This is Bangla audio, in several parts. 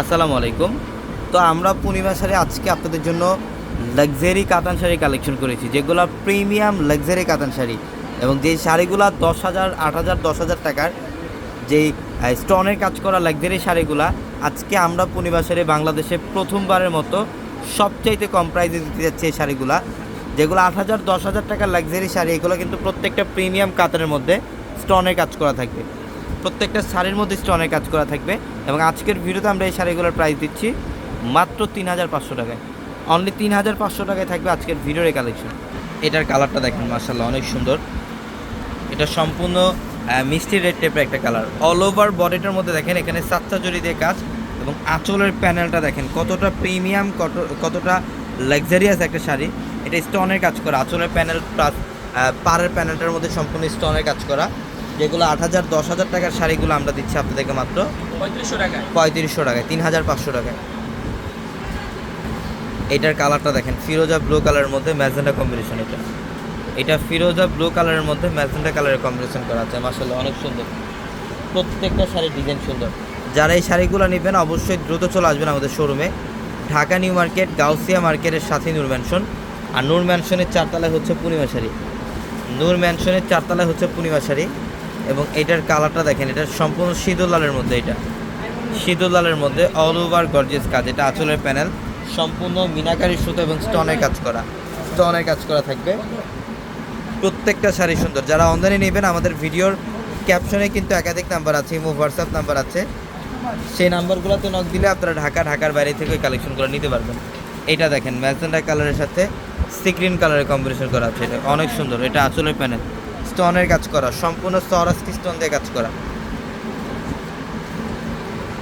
আসসালামু আলাইকুম। তো আমরা পূর্ণিমা শাড়ি আজকে আপনাদের জন্য লাক্সারি কাতান শাড়ি কালেকশন করেছি, যেগুলো প্রিমিয়াম লাক্সারি কাতান শাড়ি এবং যেই শাড়িগুলো দশ হাজার, আট হাজার, দশ হাজার টাকার যেই স্টোনের কাজ করা লাক্সারি শাড়িগুলো, আজকে আমরা পূর্ণিমা শাড়ি বাংলাদেশে প্রথমবারের মতো সবচাইতে কম প্রাইজে দিতে যাচ্ছে এই শাড়িগুলা, যেগুলো আট হাজার, দশ হাজার টাকার লাক্সারি শাড়ি, এগুলো কিন্তু প্রত্যেকটা প্রিমিয়াম কাতানের মধ্যে স্টোনের কাজ করা থাকবে প্রত্যেকটা শাড়ির মধ্যে স্টোনের কাজ করা থাকবে এবং আজকের ভিডিওতে আমরা এই শাড়িগুলোর প্রাইস দিচ্ছি মাত্র তিন হাজার পাঁচশো টাকায়। অনলি তিন হাজার পাঁচশো টাকায় থাকবে আজকের ভিডিওর এই কালেকশন এটার কালারটা দেখেন মার্শাল্লাহ অনেক সুন্দর। এটা সম্পূর্ণ মিষ্টি রেড টাইপের একটা কালার অল ওভার বডিটার মধ্যে দেখেন, এখানে সাতটা জড়ি দিয়ে কাজ এবং আঁচলের প্যানেলটা দেখেন, কতটা প্রিমিয়াম কত, কতটা লাক্সারিয়াস একটা শাড়ি। এটা স্টোনের কাজ করা, আঁচলের প্যানেল প্লাস পাড়ের প্যানেলটার মধ্যে সম্পূর্ণ স্টোনের কাজ করা। যেগুলো আট হাজার দশ হাজার টাকার শাড়িগুলো আমরা দিচ্ছি আপনাদেরকে মাত্র। পঁয়ত্রিশশো টাকায়? পঁয়ত্রিশশো টাকায় তিন হাজার পাঁচশো টাকায়। এটার কালারটা দেখেন ফিরোজা ব্লু কালারের মধ্যে ম্যাজেন্ডা কম্বিনেশন এটা। এটা ফিরোজা ব্লু কালারের মধ্যে ম্যাজেন্ডা কালারের কম্বিনেশন করা আছে মাসাল্লাহ অনেক সুন্দর। প্রত্যেকটা শাড়ির ডিজাইন সুন্দর। যারা এই শাড়িগুলো নেবেন অবশ্যই দ্রুত চলে আসবেন আমাদের শোরুমে ঢাকা নিউ মার্কেট গাউসিয়া মার্কেটের সাথে নূর ম্যানশন আর নূর ম্যানশনের চারতলায় হচ্ছে পূর্ণিমা শাড়ি। নূর ম্যানশনের চারতলায় হচ্ছে পূর্ণিমা শাড়ি। এবং এটার কালারটা দেখেন, এটা সম্পূর্ণ সিঁদুর লালের মধ্যে এটা। সিঁদুর লালের মধ্যে অল ওভার গর্জিয়াস কাজ। এটা আঁচলের প্যানেল সম্পূর্ণ মিনাকারি সুতো এবং স্টোনের কাজ করা। স্টোনের কাজ করা থাকবে। প্রত্যেকটা শাড়ি সুন্দর। যারা অনলাইনে নেবেন, আমাদের ভিডিওর ক্যাপশনে কিন্তু একাধিক নাম্বার আছে, ইমো হোয়াটসঅ্যাপ নাম্বার আছে। সেই নাম্বারগুলোতে নক দিলে আপনারা ঢাকা, ঢাকার বাইরে থেকে কালেকশন করে নিতে পারবেন। এটা দেখেন, ম্যাজেন্ডা কালারের সাথে সিক্রিন কালারের কম্বিনেশন করা আছে। এটা অনেক সুন্দর। এটা আঁচলের প্যানেল স্টোনের কাজ করা, সম্পূর্ণ সরাসকি স্টোন দিয়ে কাজ করা।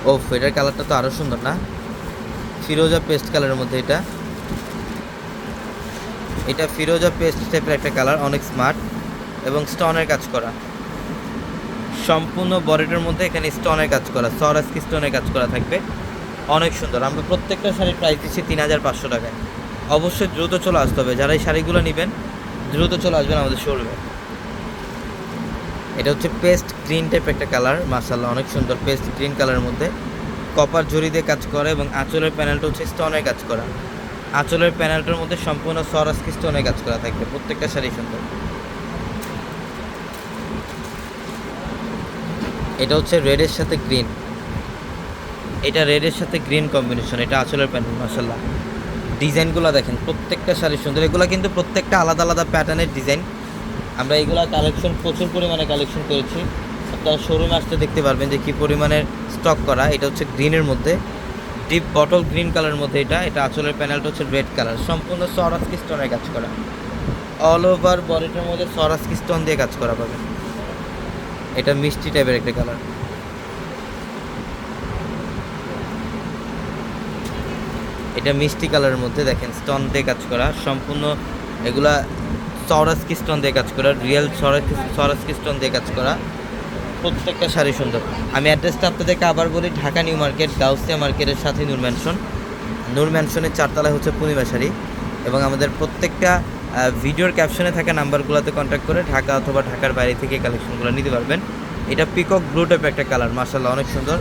ও এটার কালারটা তো আরও সুন্দর না? ফিরোজা পেস্ট কালারের মধ্যে এটা। এটা ফিরোজা পেস্ট টাইপের একটা কালার, অনেক স্মার্ট এবং স্টোনের কাজ করা। সম্পূর্ণ বডিটার মধ্যে এখানে স্টোনের কাজ করা সরাসকি স্টোনের কাজ করা থাকবে। অনেক সুন্দর, আমরা প্রত্যেকটা শাড়ির প্রাইস দিচ্ছি তিন হাজার পাঁচশো টাকায়। অবশ্যই দ্রুত চলে আসতে হবে, যারা এই শাড়িগুলো নেবেন, দ্রুত চলে আসবেন আমাদের শোরুমে এটা হচ্ছে পেস্ট গ্রিন টাইপ একটা কালার মার্শাল্লাহ অনেক সুন্দর পেস্ট গ্রিন কালারের মধ্যে। কপার জড়ি দিয়ে কাজ করে এবং আঁচলের প্যানেলটা হচ্ছে স্টোনের কাজ করা। আঁচলের প্যানেলটার মধ্যে সম্পূর্ণ সরাসকি স্টোনের কাজ করা থাকবে, প্রত্যেকটা শাড়ি সুন্দর। এটা হচ্ছে রেডের সাথে গ্রিন এটা রেডের সাথে গ্রিন কম্বিনেশন এটা আঁচলের প্যানেল মার্শাল্লাহ ডিজাইনগুলো দেখেন, প্রত্যেকটা শাড়ি সুন্দর। এগুলো কিন্তু প্রত্যেকটা আলাদা আলাদা প্যাটার্নের ডিজাইন। আমরা এইগুলা কালেকশন প্রচুর পরিমাণে কালেকশন করেছি। আপনারা শোরুমে আসতে দেখতে পারবেন যে কী পরিমাণের স্টক করা। এটা হচ্ছে গ্রিনের মধ্যে। ডিপ বটল গ্রিন কালারের মধ্যে এটা। এটা আঁচলের প্যানেলটা হচ্ছে রেড কালার সম্পূর্ণ সরাসকি স্টোনের কাজ করা। অল ওভার বডিটার মধ্যে সরাসকি স্টোন দিয়ে কাজ করা পাবেন। এটা মিষ্টি টাইপের একটা কালার এটা মিষ্টি কালারের মধ্যে দেখেন স্টোন দিয়ে কাজ করা। সম্পূর্ণ এগুলা সরাসকি স্টোন দিয়ে কাজ করা রিয়েল সরাসকি স্টোন দিয়ে কাজ করা। প্রত্যেকটা শাড়ি সুন্দর। আমি অ্যাড্রেসটা আপনাদেরকে আবার বলি ঢাকা নিউ মার্কেট গাউসিয়া মার্কেটের সাথে নূর ম্যানশন নূর ম্যানশনের চারতলায় হচ্ছে পূর্ণিমা শাড়ি এবং আমাদের প্রত্যেকটা ভিডিওর ক্যাপশনে থাকা নাম্বারগুলোতে কন্ট্যাক্ট করে ঢাকা অথবা ঢাকার বাইরে থেকে কালেকশনগুলো নিতে পারবেন। এটা পিকক ব্লু টাইপ একটা কালার মার্শাল্লাহ অনেক সুন্দর।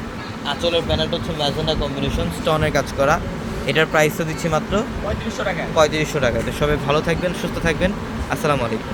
আঁচলের প্যানেলটা হচ্ছে ম্যাজেন্ডা কম্বিনেশন স্টোনের কাজ করা। এটার প্রাইসও দিচ্ছি মাত্র পঁয়ত্রিশশো টাকা। পঁয়ত্রিশশো টাকা। তো সবাই ভালো থাকবেন সুস্থ থাকবেন। আসসালামু আলাইকুম।